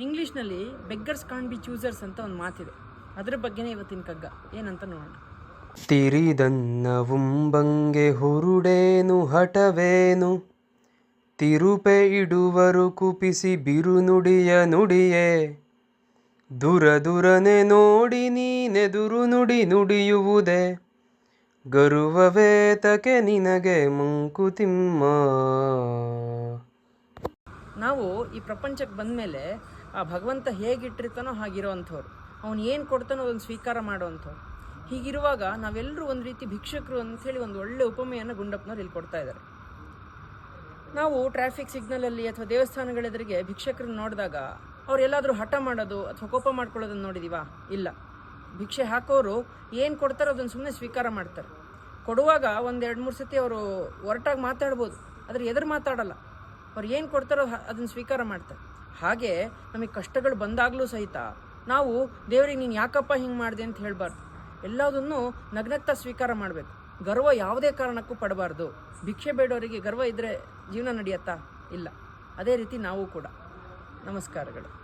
ಇಂಗ್ಲೀಷ್ನಲ್ಲಿ beggars can be choosers ಅಂತ ಒಂದು ಮಾತಿದೆ. ಅದರ ಬಗ್ಗೆನೇ ಇವತ್ತಿನ ಕಗ್ಗ. ಏನಂತ ನೋಡೋಣ. ತಿರಿದನ್ನವುಂಬಂಗೆ ಹುರುಡೇನು ಹಠವೇನು? ತಿರುಪೆ ಇಡುವರು ಕುಪಿಸಿ ಬಿರುನುಡಿಯ ನುಡಿಯೇ ದುರದುರನೆ ನೋಡಿ ನೀನೆದುರು ನುಡಿ ನುಡಿಯುವುದೇ? ಗರುವವೇತಕೆ ನಿನಗೆ ಮಂಕುತಿಮ್ಮ ನಾವು ಈ ಪ್ರಪಂಚಕ್ಕೆ ಬಂದಮೇಲೆ ಆ ಭಗವಂತ ಹೇಗಿಟ್ಟಿರ್ತಾನೋ ಹಾಗಿರೋವಂಥವ್ರು. ಅವನು ಏನು ಕೊಡ್ತಾನೋ ಅದನ್ನು ಸ್ವೀಕಾರ ಮಾಡುವಂಥವ್ರು. ಹೀಗಿರುವಾಗ ನಾವೆಲ್ಲರೂ ಒಂದು ರೀತಿ ಭಿಕ್ಷಕರು ಅಂಥೇಳಿ ಒಂದು ಒಳ್ಳೆ ಉಪಮೆಯನ್ನು ಗುಂಡಪ್ಪನವ್ರು ಇಲ್ಲಿ ಕೊಡ್ತಾ ಇದ್ದಾರೆ ನಾವು ಟ್ರಾಫಿಕ್ ಸಿಗ್ನಲಲ್ಲಿ ಅಥವಾ ದೇವಸ್ಥಾನಗಳೆದುರಿಗೆ ಭಿಕ್ಷಕರನ್ನ ನೋಡಿದಾಗ ಅವ್ರು ಎಲ್ಲಾದರೂ ಹಠ ಮಾಡೋದು ಅಥವಾ ಕೋಪ ಮಾಡ್ಕೊಳ್ಳೋದನ್ನು ನೋಡಿದೀವಾ? ಇಲ್ಲ. ಭಿಕ್ಷೆ ಹಾಕೋರು ಏನು ಕೊಡ್ತಾರೋ ಅದನ್ನು ಸುಮ್ಮನೆ ಸ್ವೀಕಾರ ಮಾಡ್ತಾರೆ. ಕೊಡುವಾಗ ಒಂದು ಎರಡು ಮೂರು ಸತಿ ಅವರು ಒರಟಾಗಿ ಮಾತಾಡ್ಬೋದು. ಆದರೆ ಎದುರು ಮಾತಾಡಲ್ಲ. ಅವ್ರು ಏನು ಕೊಡ್ತಾರೋ ಅದನ್ನು ಸ್ವೀಕಾರ ಮಾಡ್ತಾರೆ. ಹಾಗೆ ನಮಗೆ ಕಷ್ಟಗಳು ಬಂದಾಗಲೂ ಸಹಿತ ನಾವು, ದೇವರಿಗೆ ನೀನು ಯಾಕಪ್ಪ ಹಿಂಗೆ ಮಾಡಿದೆ? ಅಂತ ಹೇಳಬಾರ್ದು. ಎಲ್ಲದನ್ನು ನಗ್ನಗ್ತಾ ಸ್ವೀಕಾರ ಮಾಡಬೇಕು. ಗರ್ವ ಯಾವುದೇ ಕಾರಣಕ್ಕೂ ಪಡಬಾರ್ದು. ಭಿಕ್ಷೆ ಬೇಡೋರಿಗೆ ಗರ್ವ ಇದ್ದರೆ ಜೀವನ ನಡೆಯತ್ತಾ? ಇಲ್ಲ. ಅದೇ ರೀತಿ ನಾವು ಕೂಡ. ನಮಸ್ಕಾರಗಳು.